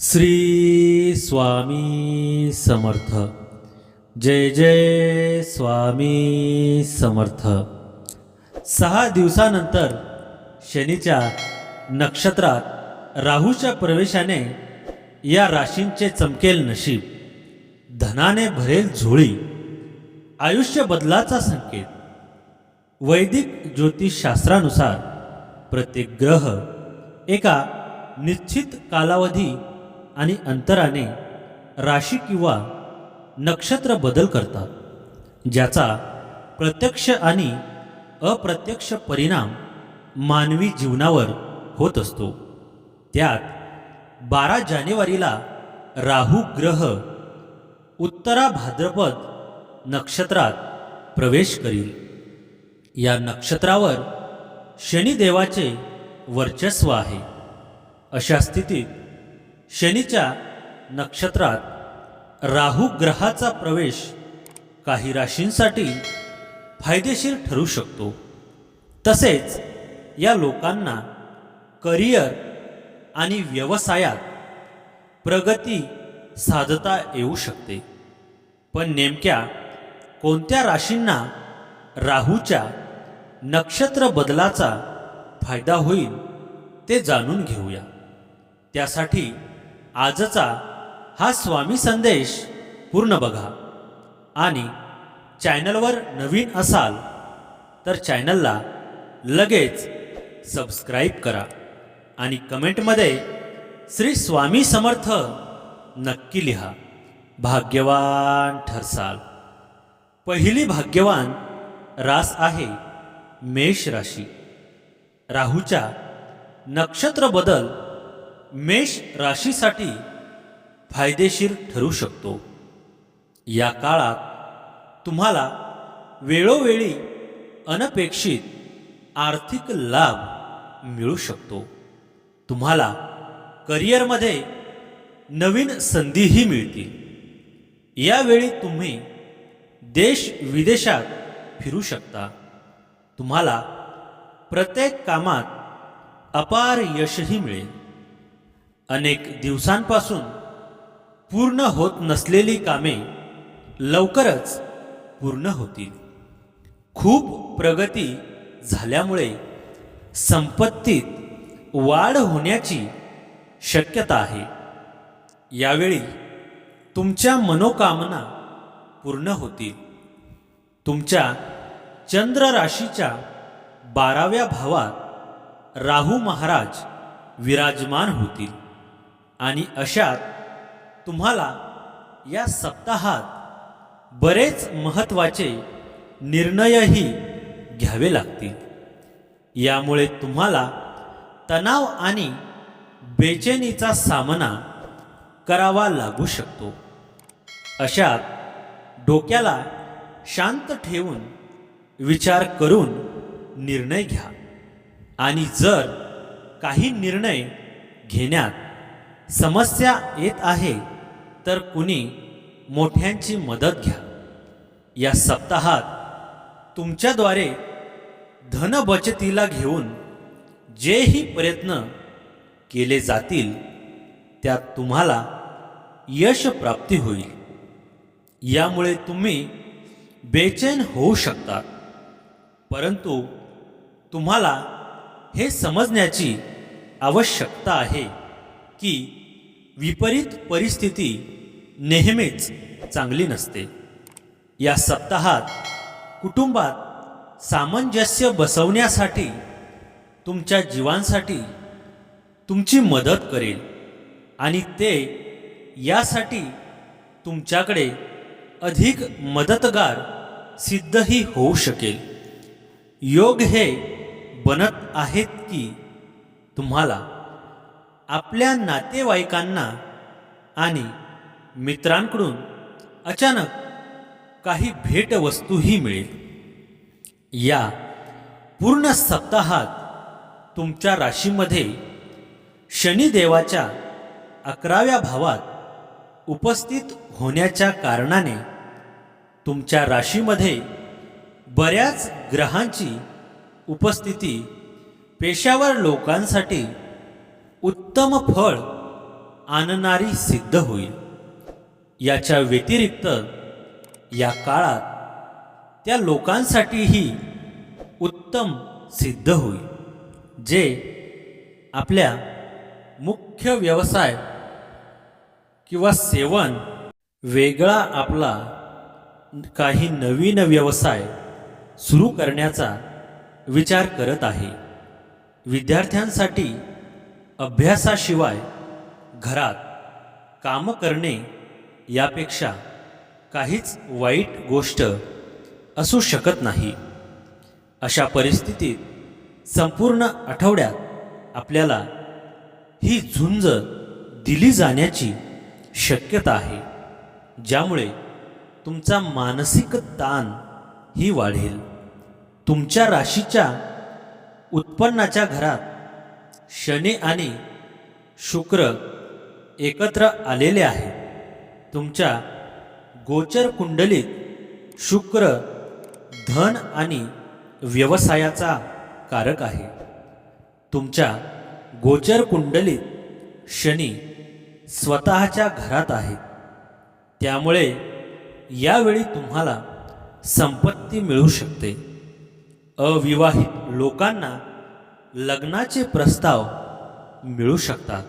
श्री स्वामी समर्थ। जय जय स्वामी समर्थ। सहा दिवसानंतर शनीच्या नक्षत्रात राहूच्या प्रवेशाने या राशींचे चमकेल नशीब धनाने भरेल झोळी आयुष्य बदलाचा संकेत. वैदिक ज्योतिषशास्त्रानुसार प्रत्येक ग्रह एका निश्चित कालावधी आणि अंतराने राशी किंवा नक्षत्र बदल करतात ज्याचा प्रत्यक्ष आणि अप्रत्यक्ष परिणाम मानवी जीवनावर होत असतो. त्यात बारा जानेवारीला राहू ग्रह उत्तरा भाद्रपद नक्षत्रात प्रवेश करील. या नक्षत्रावर शनिदेवाचे वर्चस्व आहे. अशा स्थितीत शनीच्या नक्षत्रात राहू ग्रहाचा प्रवेश काही राशींसाठी फायदेशीर ठरू शकतो. तसेच या लोकांना करिअर आणि व्यवसायात प्रगती साधता येऊ शकते. पण नेमक्या कोणत्या राशींना राहूच्या नक्षत्र बदलाचा फायदा होईल ते जाणून घेऊया. त्यासाठी आजचा हा स्वामी संदेश पूर्ण बघा. आणि चॅनलवर नवीन असाल तर चॅनलला लगेच सबस्क्राईब करा आणि कमेंटमध्ये श्री स्वामी समर्थ नक्की लिहा. भाग्यवान ठरसाल. पहिली भाग्यवान रास आहे मेष राशी. राहूच्या नक्षत्र बदल मेष राशीसाठी फायदेशीर ठरू शकतो. या काळात तुम्हाला वेळोवेळी अनपेक्षित आर्थिक लाभ मिळू शकतो. तुम्हाला करिअरमध्ये नवीन संधीही मिळतील. यावेळी तुम्ही देश विदेशात फिरू शकता. तुम्हाला प्रत्येक कामात अपार यशही मिळेल. अनेक दिवसांपासून पूर्ण होत नसलेली कामे लवकरच पूर्ण होतील. खूप प्रगती झाल्यामुळे संपत्तीत वाढ होण्याची शक्यता आहे. यावेळी तुमच्या मनोकामना पूर्ण होतील. तुमच्या चंद्र राशीच्या बाराव्या भावात राहू महाराज विराजमान होतील. आणि अशात तुम्हाला या सप्ताहात बरेच महत्त्वाचे निर्णयही घ्यावे लागतील. यामुळे तुम्हाला तणाव आणि बेचैनीचा सामना करावा लागू शकतो. अशात डोक्याला शांत ठेवून विचार करून निर्णय घ्या. आणि जर काही निर्णय घेण्यात समस्या येत आहे तर कुणी मोठ्यांची मदत घ्या. या सप्ताहात तुमच्याद्वारे धनबचतीला घेऊन जेही प्रयत्न केले जातील त्यात तुम्हाला यश प्राप्ती होईल. यामुळे तुम्ही बेचैन होऊ शकता. परंतु तुम्हाला हे समजण्याची आवश्यकता आहे की विपरीत परिस्थिती नेहमीच चांगली नसते. या सप्ताहात कुटुंबात सामंजस्य बसवण्यासाठी तुमच्या जीवांसाठी तुमची मदत करेल आणि ते यासाठी तुमच्याकडे अधिक मदतगार सिद्धही होऊ शकेल. योग हे बनत आहेत की तुम्हाला? आपल्या नातेवाईकांना आणि मित्रांकडून अचानक काही भेटवस्तूही मिळेल. या पूर्ण सप्ताहात तुमच्या राशीमध्ये शनिदेवाच्या अकराव्या भावात उपस्थित होण्याच्या कारणाने तुमच्या राशीमध्ये बऱ्याच ग्रहांची उपस्थिती पेशावर लोकांसाठी उत्तम फळ आणणारी सिद्ध होईल. याच्या व्यतिरिक्त या काळात त्या लोकांसाठीही उत्तम सिद्ध होईल जे आपल्या मुख्य व्यवसाय किंवा सेवन वेगळा आपला काही नवीन व्यवसाय सुरू करण्याचा विचार करत आहे. विद्यार्थ्यांसाठी अभ्यासाशिवाय घरात कामं करणे यापेक्षा काहीच वाईट गोष्ट असू शकत नाही. अशा परिस्थितीत संपूर्ण आठवड्यात आपल्याला ही झुंज दिली जाण्याची शक्यता आहे ज्यामुळे तुमचा मानसिक ताण ही वाढेल. तुमच्या राशीच्या उत्पन्नाच्या घरात शनी आणि शुक्र एकत्र आलेले आहेत तुमच्या गोचर कुंडलीत शुक्र धन आणि व्यवसायाचा कारक आहे. तुमच्या गोचर कुंडलीत शनी स्वतःच्या घरात आहे. त्यामुळे यावेळी तुम्हाला संपत्ती मिळू शकते. अविवाहित लोकांना लग्नाचे प्रस्ताव मिळू शकतात.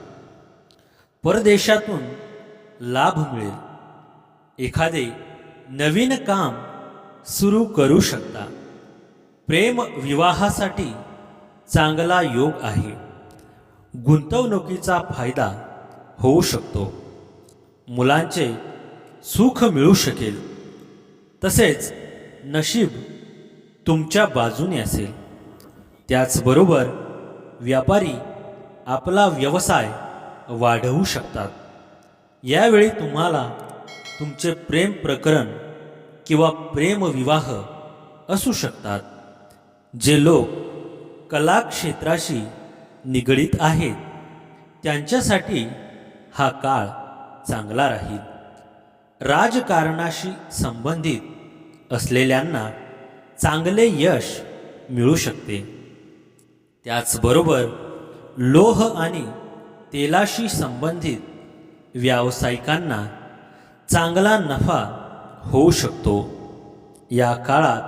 परदेशातून लाभ मिळेल. एखादे नवीन काम सुरू करू शकता. प्रेम विवाहासाठी चांगला योग आहे. गुंतवणुकीचा फायदा होऊ शकतो. मुलांचे सुख मिळू शकेल. तसेच नशीब तुमच्या बाजूने असेल. त्याचबरोबर व्यापारी आपला व्यवसाय वाढवू शकतात. यावेळी तुम्हाला तुमचे प्रेम प्रकरण किंवा प्रेमविवाह असू शकतात जे लोक कला क्षेत्राशी निगडीत आहेत. त्यांच्यासाठी हा काळ चांगला राहील. राजकारणाशी संबंधित असलेल्यांना चांगले यश मिळू शकते. त्याचबरोबर लोह आणि तेलाशी संबंधित व्यावसायिकांना चांगला नफा होऊ शकतो. या काळात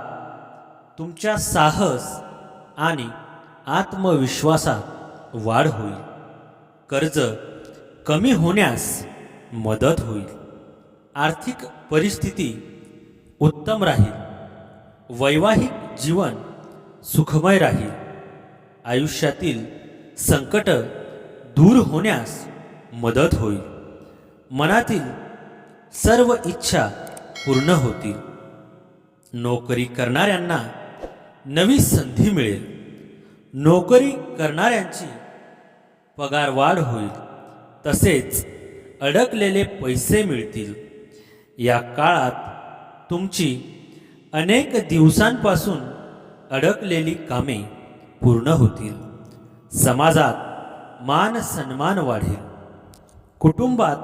तुमच्या साहस आणि आत्मविश्वासात वाढ होईल. कर्ज कमी होण्यास मदत होईल. आर्थिक परिस्थिती उत्तम राहील. वैवाहिक जीवन सुखमय राहील. आयुष्यातील संकट दूर होण्यास मदत होईल. मनातील सर्व इच्छा पूर्ण होतील. नोकरी करणाऱ्यांना नवी संधी मिळेल. नोकरी करणाऱ्यांची पगार वाढ होईल. तसेच अडकलेले पैसे मिळतील. या काळात तुमची अनेक दिवसांपासून अडकलेली कामे पूर्ण होतील. समाजात मान सन्मान वाढेल. कुटुंबात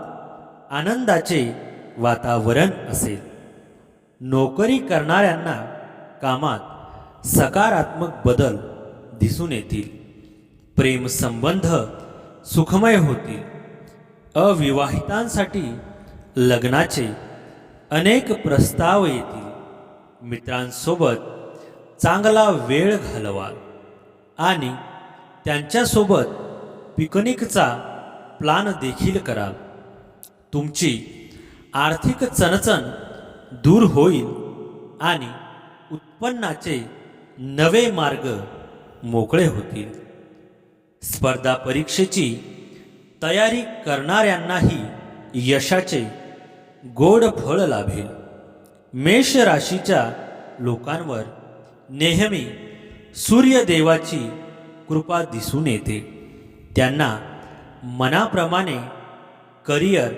आनंदाचे वातावरण असेल. नोकरी करणाऱ्यांना कामात सकारात्मक बदल दिसून येतील. प्रेमसंबंध सुखमय होतील. अविवाहितांसाठी लग्नाचे अनेक प्रस्ताव येतील. मित्रांसोबत चांगला वेळ घालवाल. आणि त्यांच्यासोबत पिकनिकचा प्लान देखील कराल तुमची आर्थिक चणचण दूर होईल आणि उत्पन्नाचे नवे मार्ग मोकळे होतील. स्पर्धा परीक्षेची तयारी करणाऱ्यांनाही यशाचे गोड फळ लाभेल. मेष राशीच्या लोकांवर नेहमी सूर्यदेवाची कृपा दिसून येते. त्यांना मनाप्रमाणे करिअर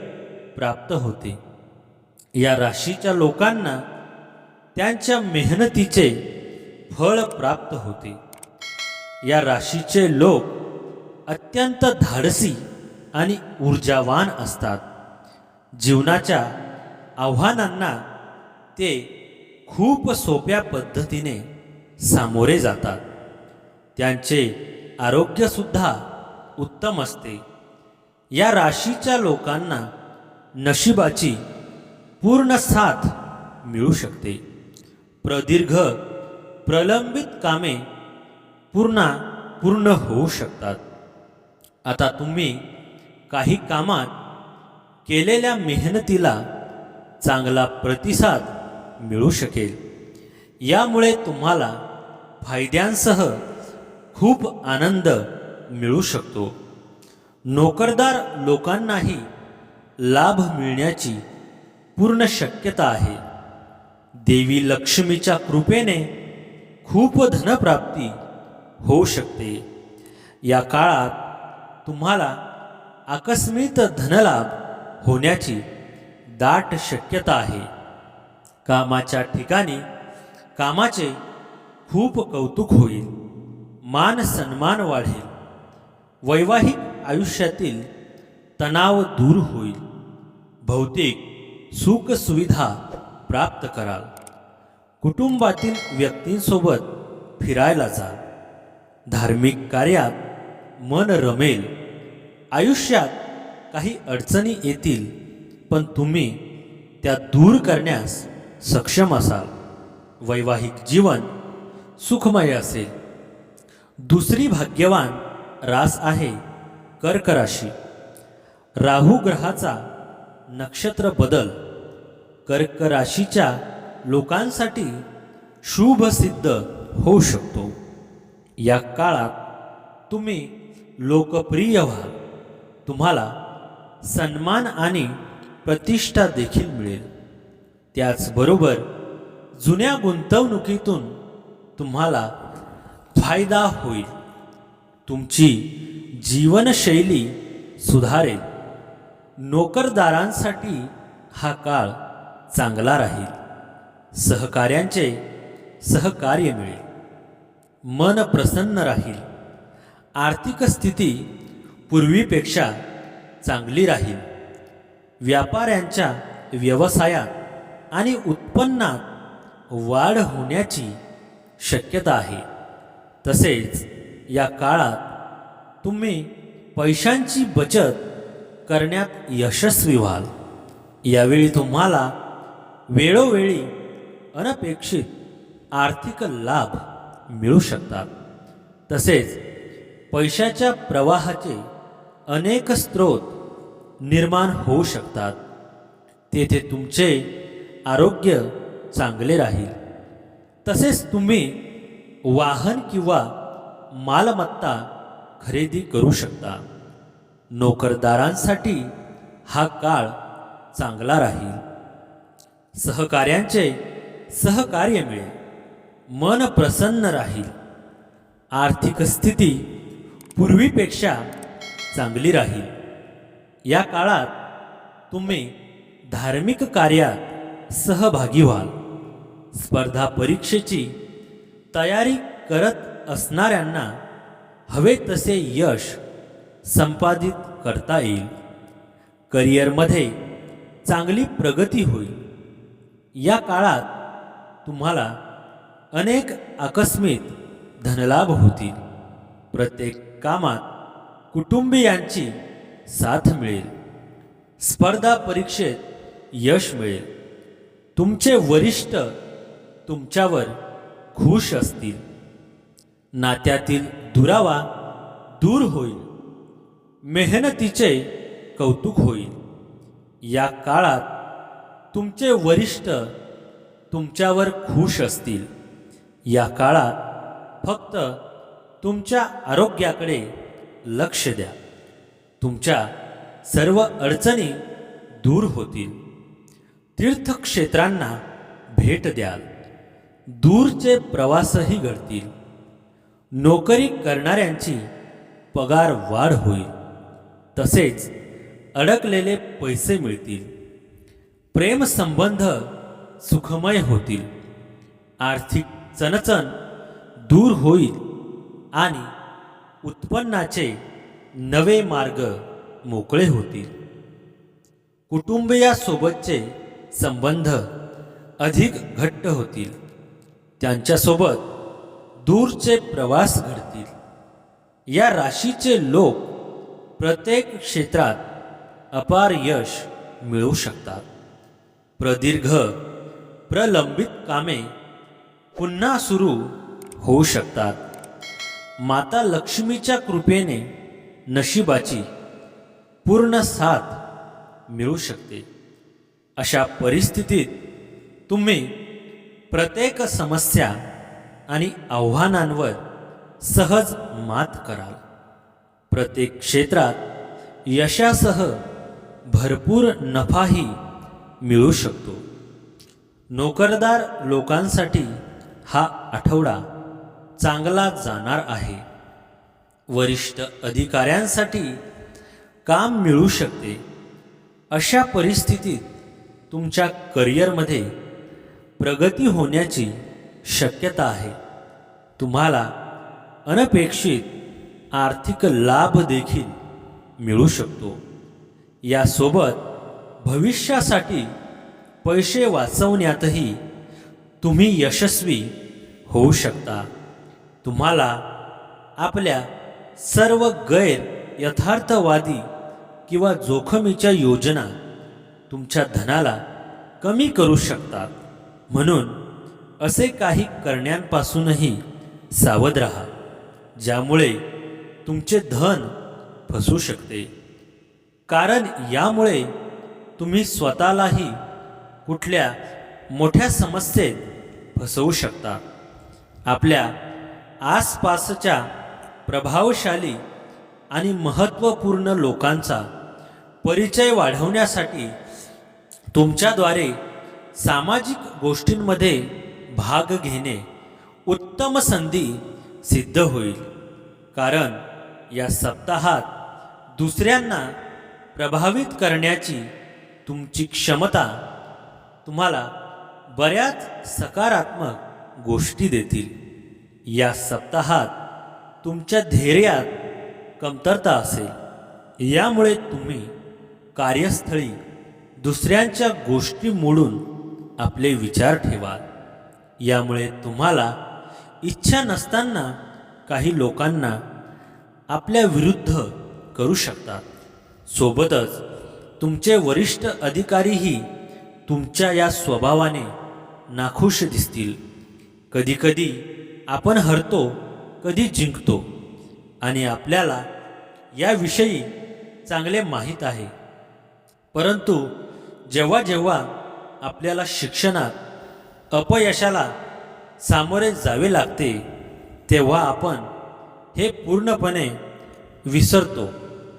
प्राप्त होते. या राशीच्या लोकांना त्यांच्या मेहनतीचे फळ प्राप्त होते. या राशीचे लोक अत्यंत धाडसी आणि ऊर्जावान असतात. जीवनाच्या आव्हानांना ते खूप सोप्या पद्धतीने सामोरे जातात. त्यांचे आरोग्यसुद्धा उत्तम असते. या राशीच्या लोकांना नशिबाची पूर्ण साथ मिळू शकते. प्रदीर्घ प्रलंबित कामे पूर्ण पूर्ण होऊ शकतात. आता तुम्ही काही कामात केलेल्या मेहनतीला चांगला प्रतिसाद मिळू शकेल. यामुळे तुम्हाला फायद्यांसह खूप आनंद मिळू शकतो. नोकरदार लोकांनाही लाभ मिळण्याची पूर्ण शक्यता आहे. देवी लक्ष्मीच्या कृपेने खूप धनप्राप्ती होऊ शकते. या काळात तुम्हाला आकस्मित धनलाभ होण्याची दाट शक्यता आहे. कामाच्या ठिकाणी कामाचे खूप कौतुक होईल मान सन्मान वाढेल वैवाहिक आयुष्यातील तणाव दूर होईल. भौतिक सुख सुविधा प्राप्त कराल. कुटुंबातील व्यक्तींसोबत फिरायला जाल. धार्मिक कार्यात मन रमेल. आयुष्यात काही अडचणी येतील पण तुम्ही त्या दूर करण्यास सक्षम असाल. वैवाहिक जीवन सुखमय असेल. दुसरी भाग्यवान रास आहे कर्क राशी. राहू ग्रहाचा नक्षत्र बदल. कर्क राशीच्या लोकांसाठी शुभ सिद्ध होऊ शकतो. या काळात तुम्ही लोकप्रिय व्हाल. तुम्हाला सन्मान आणि प्रतिष्ठा देखील मिळेल. त्याचबरोबर जुन्या गुंतवणुकीतून तुम्हाला फायदा होईल. तुमची जीवनशैली सुधारेल. नोकरदारांसाठी हा काळ चांगला राहील. सहकार्यांचे सहकार्य मिळेल. मन प्रसन्न राहील. आर्थिक स्थिती पूर्वीपेक्षा चांगली राहील. व्यापाऱ्यांच्या व्यवसायात आणि उत्पन्नात वाढ होण्याची शक्यता आहे. तसेच या काळात तुम्ही पैशांची बचत करण्यात यशस्वी व्हाल. यावेळी तुम्हाला वेळोवेळी अनपेक्षित आर्थिक लाभ मिळू शकतात. तसेच पैशाच्या प्रवाहाचे अनेक स्रोत निर्माण होऊ शकतात. तेथे तुमचे आरोग्य चांगले राहील. तसेच तुम्ही वाहन किंवा मालमत्ता खरेदी करू शकता. नोकरदारांसाठी हा काळ चांगला राहील. सहकार्यांचे सहकार्य मिळेल. मन प्रसन्न राहील. आर्थिक स्थिती पूर्वीपेक्षा चांगली राहील. या काळात तुम्ही धार्मिक कार्यात सहभागी व्हाल. स्पर्धा परीक्षेची तयारी करत असणाऱ्यांना हवे तसे यश संपादित करता येईल. करिअरमध्ये चांगली प्रगती होईल. या काळात तुम्हाला अनेक आकस्मित धनलाभ होतील. प्रत्येक कामात कुटुंबियांची साथ मिळेल. स्पर्धा परीक्षेत यश मिळेल. तुमचे वरिष्ठ तुमच्यावर खुश असतील. नात्यातील दुरावा दूर होईल. मेहनतीचे कौतुक होईल. या काळात तुमचे वरिष्ठ तुमच्यावर खुश असतील. या काळात फक्त तुमच्या आरोग्याकडे लक्ष द्या. तुमच्या सर्व अडचणी दूर होतील. तीर्थक्षेत्रांना भेट द्याल. दूरचे प्रवासही घडतील. नोकरी करणाऱ्यांची पगार वाढ होईल. तसेच अडकलेले पैसे मिळतील. प्रेमसंबंध सुखमय होतील. आर्थिक चणचण दूर होईल आणि उत्पन्नाचे नवे मार्ग मोकळे होतील. कुटुंबियासोबतचे संबंध अधिक घट्ट होतील. त्यांच्यासोबत दूरचे प्रवास घडतील. या राशीचे लोक प्रत्येक क्षेत्रात अपार यश मिळवू शकतात. प्रदीर्घ प्रलंबित कामे पुन्हा सुरू होऊ शकतात. माता लक्ष्मीच्या कृपेने नशिबाची पूर्ण साथ मिळू शकते. अशा परिस्थितीत तुम्ही प्रत्येक समस्या आणि आव्हानांवर सहज मात कराल. प्रत्येक क्षेत्रात यशासह भरपूर नफाही मिळू शकतो. नोकरदार लोकांसाठी हा आठवडा चांगला जाणार आहे. वरिष्ठ अधिकाऱ्यांसाठी काम मिळू शकते. अशा परिस्थितीत तुमच्या करिअरमध्ये प्रगती होण्याची शक्यता आहे. तुम्हाला अनपेक्षित आर्थिक लाभ देखील मिळू शकतो. यासोबत भविष्यासाठी पैसे वाचवण्यातही तुम्ही यशस्वी होऊ शकता. तुम्हाला आपल्या सर्व गैर यथार्थवादी किंवा जोखमीच्या योजना तुमच्या धनाला कमी करू शकतात. म्हणून असे काही करण्यांपासूनही सावध राहा ज्यामुळे तुमचे धन फसू शकते. कारण यामुळे तुम्ही स्वतःलाही कुठल्या मोठ्या समस्येत फसवू शकता. आपल्या आसपासच्या प्रभावशाली आणि महत्त्वपूर्ण लोकांचा परिचय वाढवण्यासाठी तुमच्याद्वारे सामाजिक गोष्टींमध्ये भाग घेणे उत्तम संधी सिद्ध होईल. कारण या सप्ताहात दुसऱ्यांना प्रभावित करण्याची तुमची क्षमता तुम्हाला बऱ्याच सकारात्मक गोष्टी देतील. या सप्ताहात तुमच्या धैर्यात कमतरता असेल. यामुळे तुम्ही कार्यस्थळी दुसऱ्यांच्या गोष्टी मोडून आपले विचार ठेवाल यामुळे तुम्हाला इच्छा नसताना काही लोकांना आपल्या विरुद्ध करू शकतात. सोबतच तुमचे वरिष्ठ अधिकारीही तुमच्या या स्वभावाने नाखुश दिसतील. कधीकधी आपण हरतो कधी जिंकतो आणि आपल्याला याविषयी चांगले माहीत आहे. परंतु जेव्हा जेव्हा आपल्याला शिक्षणात अपयशाला सामोरे जावे लागते तेव्हा आपण हे पूर्णपणे विसरतो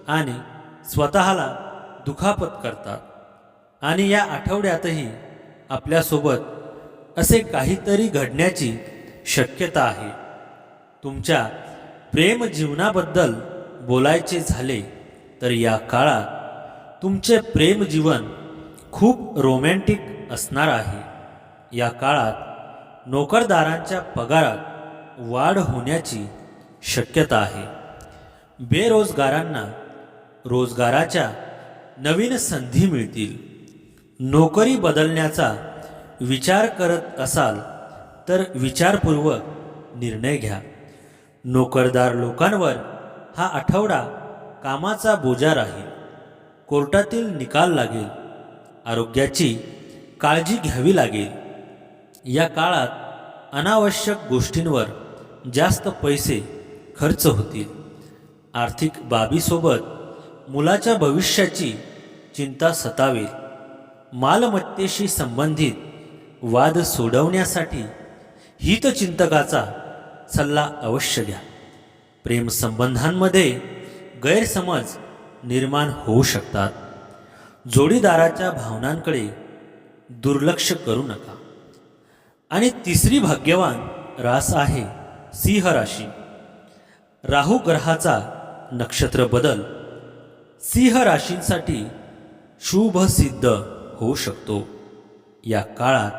आणि स्वतःला दुखापत करतात. आणि या आठवड्यातही आपल्यासोबत असे काहीतरी घडण्याची शक्यता आहे. तुमच्या प्रेम जीवनाबद्दल बोलायचे झाले तर या काळात तुमचे प्रेम जीवन खूप रोमॅन्टिक असणार आहे. या काळात नोकरदारांच्या पगारात वाढ होण्याची शक्यता आहे. बेरोजगारांना रोजगाराच्या नवीन संधी मिळतील. नोकरी बदलण्याचा विचार करत असाल तर विचारपूर्वक निर्णय घ्या. नोकरदार लोकांवर हा आठवडा कामाचा बोजा राहील. कोर्टातील निकाल लागेल. आरोग्याची काळजी घ्यावी लागेल. या काळात अनावश्यक गोष्टींवर जास्त पैसे खर्च होतील. आर्थिक बाबीसोबत मुलाच्या भविष्याची चिंता सतावेल. मालमत्तेशी संबंधित वाद सोडवण्यासाठी हितचिंतकाचा सल्ला अवश्य घ्या प्रेमसंबंधांमध्ये गैरसमज निर्माण होऊ शकतात. जोडीदाराच्या भावनांकडे दुर्लक्ष करू नका. आणि तिसरी भाग्यवान रास आहे सिंह राशी. राहू ग्रहाचा नक्षत्र बदल सिंह राशींसाठी शुभ सिद्ध होऊ शकतो. या काळात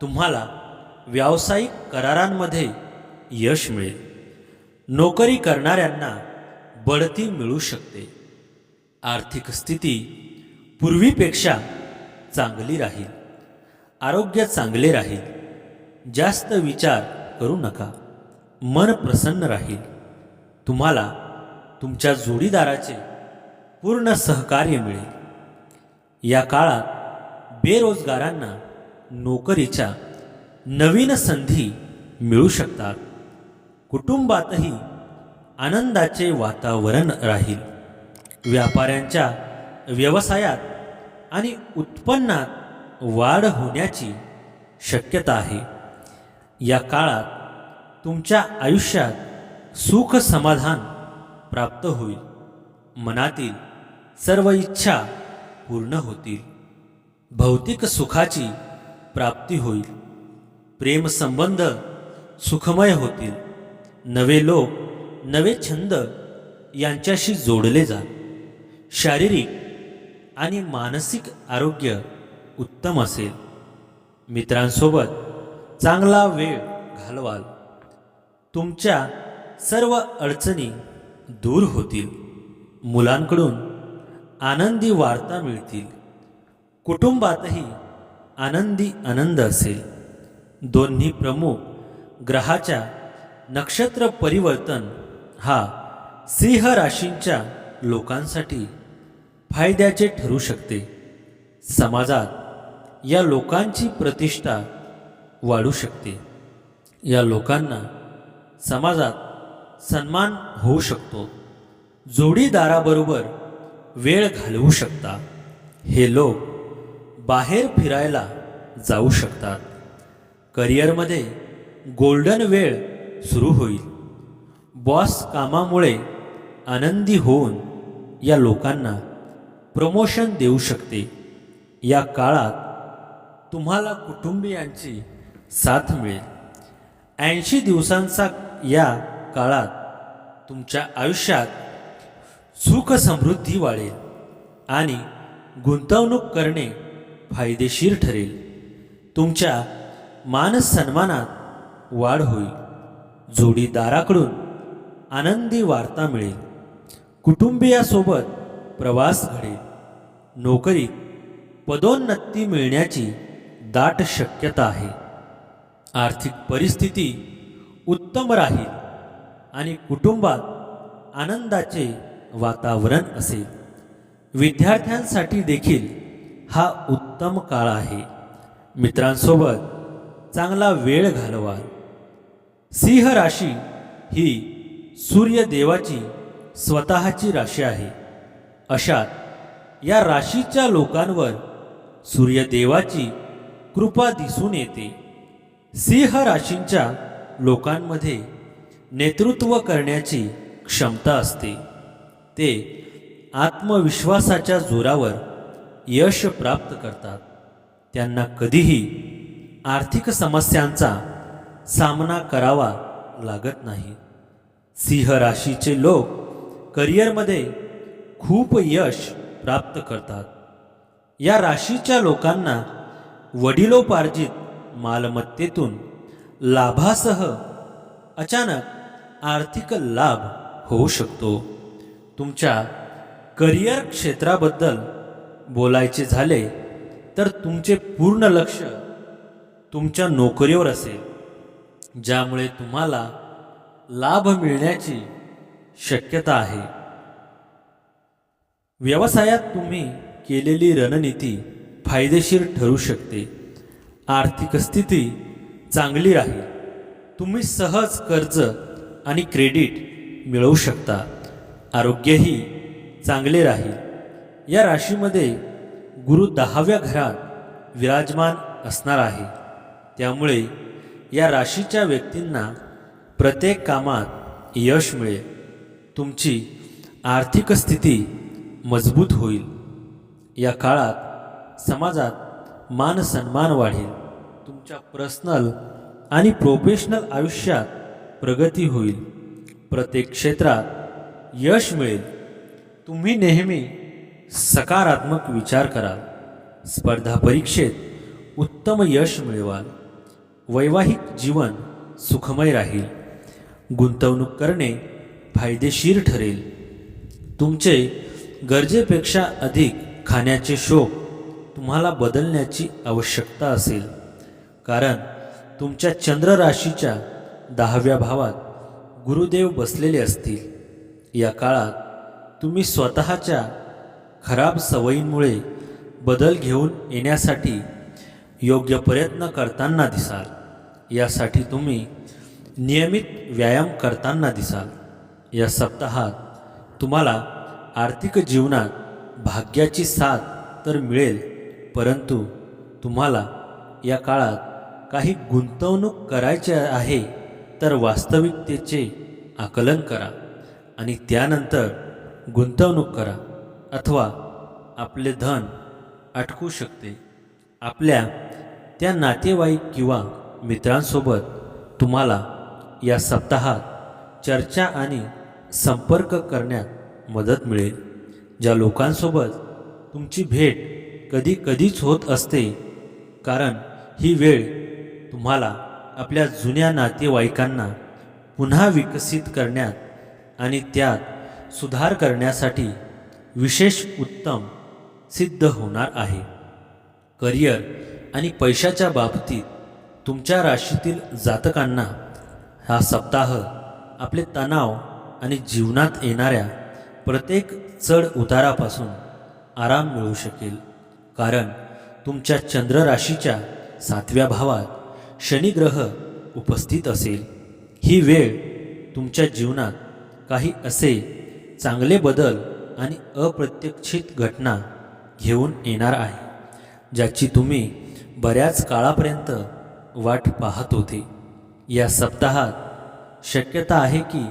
तुम्हाला व्यावसायिक करारांमध्ये यश मिळेल. नोकरी करणाऱ्यांना बढती मिळू शकते. आर्थिक स्थिती पूर्वीपेक्षा चांगली राहील. आरोग्य चांगले राहील. जास्त विचार करू नका. मन प्रसन्न राहील. तुम्हाला तुमच्या जोडीदाराचे पूर्ण सहकार्य मिळेल. या काळात बेरोजगारांना नोकरीच्या नवीन संधी मिळू शकतात. कुटुंबातही आनंदाचे वातावरण राहील. व्यापाऱ्यांच्या व्यवसायात आणि उत्पन्नात वाढ होण्याची शक्यता आहे. या काळात तुमच्या आयुष्यात सुख समाधान प्राप्त होईल. मनातील सर्व इच्छा पूर्ण होतील. भौतिक सुखाची प्राप्ती होईल. प्रेमसंबंध सुखमय होतील. नवे लोक नवे छंद यांच्याशी जोडले जा शारीरिक आणि मानसिक आरोग्य उत्तम असेल. मित्रांसोबत चांगला वेळ घालवाल. तुमच्या सर्व अडचणी दूर होतील. मुलांकडून आनंदी वार्ता मिळतील. कुटुंबातही आनंदी आनंद असेल. दोन्ही प्रमुख ग्रहाच्या नक्षत्र परिवर्तन हा सिंह राशींच्या लोकांसाठी फायद्याचे ठरू शकते. समाजात या लोकांची प्रतिष्ठा वाढू शकते. या लोकांना समाजात सन्मान होऊ शकतो. जोडीदाराबरोबर वेळ घालवू शकता. हे लोक बाहेर फिरायला जाऊ शकतात. करिअरमध्ये गोल्डन वेळ सुरू होईल. बॉस कामामुळे आनंदी होऊन या लोकांना प्रमोशन देऊ शकते. या काळात तुम्हाला कुटुंबियांची साथ मिळेल. ऐंशी दिवसांचा या काळात तुमच्या आयुष्यात सुख समृद्धी वाढेल आणि गुंतवणूक करणे फायदेशीर ठरेल. तुमच्या मानसन्मानात वाढ होईल. जोडीदाराकडून आनंदी वार्ता मिळेल. कुटुंबियासोबत प्रवास घडेल नोकरीत पदोन्नती मिळण्याची दाट शक्यता आहे. आर्थिक परिस्थिती उत्तम राहील आणि कुटुंबात आनंदाचे वातावरण असेल. विद्यार्थ्यांसाठी देखील हा उत्तम काळ आहे. मित्रांसोबत चांगला वेळ घालवाल. सिंह राशी ही सूर्यदेवाची स्वतःची राशी आहे. अशात या राशीच्या लोकांवर सूर्यदेवाची कृपा दिसून येते. सिंह राशींच्या लोकांमध्ये नेतृत्व करण्याची क्षमता असते. ते आत्मविश्वासाच्या जोरावर यश प्राप्त करतात. त्यांना कधीही आर्थिक समस्यांचा सामना करावा लागत नाही. सिंह राशीचे लोक करिअरमध्ये खूप यश प्राप्त करतात. या राशीच्या लोकांना वडिलोपार्जित मालमत्तेतून लाभासह अचानक आर्थिक लाभ होऊ शकतो. तुमच्या करिअर क्षेत्राबद्दल बोलायचे झाले तर तुमचे पूर्ण लक्ष तुमच्या नोकरीवर असेल ज्यामुळे तुम्हाला लाभ मिळण्याची शक्यता आहे. व्यवसायात तुम्ही केलेली रणनीती फायदेशीर ठरू शकते. आर्थिक स्थिती चांगली राहील तुम्ही सहज कर्ज आणि क्रेडिट मिळवू शकता. आरोग्यही चांगले राहील. या राशीमध्ये गुरु दहाव्या घरात विराजमान असणार आहे. त्यामुळे या राशीच्या व्यक्तींना प्रत्येक कामात यश मिळेल. तुमची आर्थिक स्थिती मजबूत होईल. या काळात समाजात मान सन्मान वाढेल. तुमच्या पर्सनल आणि प्रोफेशनल आयुष्यात प्रगती होईल. प्रत्येक क्षेत्रात यश मिळेल. तुम्ही नेहमी सकारात्मक विचार कराल. स्पर्धा परीक्षेत उत्तम यश मिळवाल. वैवाहिक जीवन सुखमय राहील. गुंतवणूक करणे फायदेशीर ठरेल. तुमचे गरजेपेक्षा अधिक खाण्याचे शोक तुम्हाला बदलण्याची आवश्यकता असेल. कारण तुमच्या चंद्र राशीच्या दहाव्या भावात गुरुदेव बसलेले असतील. या काळात तुम्ही स्वतःच्या खराब सवयींमुळे बदल घेऊन येण्यासाठी योग्य प्रयत्न करताना दिसाल. यासाठी तुम्ही नियमित व्यायाम करताना दिसाल. या सप्ताहात तुम्हाला आर्थिक जीवनात भाग्याची साथ तर मिळेल परंतु तुम्हाला या काळात काही गुंतवणूक करायची आहे तर वास्तविकतेचे आकलन करा आणि त्यानंतर गुंतवणूक करा अथवा आपले धन अटकू शकते. आपल्या त्या नातेवाईक किंवा मित्रांसोबत तुम्हाला या सप्ताहात चर्चा आणि संपर्क करण्यात मदत मिळेल. ज्या लोकांसोबत तुमची भेट कधी कधीच होत असते कारण ही वेळ तुम्हाला आपल्या जुन्या नातेवाईकांना पुन्हा विकसित करण्यात आणि त्यात सुधार करण्यासाठी विशेष उत्तम सिद्ध होणार आहे. करिअर आणि पैशाच्या बाबतीत तुमच्या राशीतील जातकांना हा सप्ताह आपले तणाव आणि जीवनात येणाऱ्या प्रत्येक चढ उतारापासून आराम मिळू शकेल. कारण तुमच्या चंद्र राशीच्या सातव्या भावात शनिग्रह उपस्थित असेल. ही वेळ तुमच्या जीवनात काही असे चांगले बदल आणि अप्रत्यक्षित घटना घेऊन येणार आहे ज्याची तुम्ही बऱ्याच काळापर्यंत वाट पाहत होते. या सप्ताहात शक्यता आहे की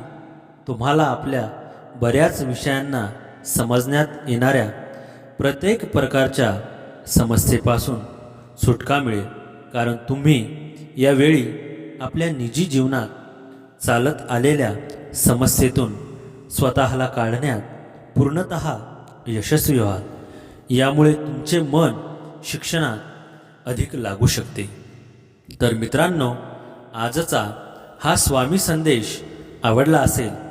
तुम्हाला आपल्या बऱ्याच विषयांना समजण्यात येणाऱ्या प्रत्येक प्रकारच्या समस्येपासून सुटका मिळेल. कारण तुम्ही यावेळी आपल्या निजी जीवनात चालत आलेल्या समस्येतून स्वतःला काढण्यात पूर्णत यशस्वी व्हाल. यामुळे तुमचे मन शिक्षणात अधिक लागू शकते. तर मित्रांनो आजचा हा स्वामी संदेश आवडला असेल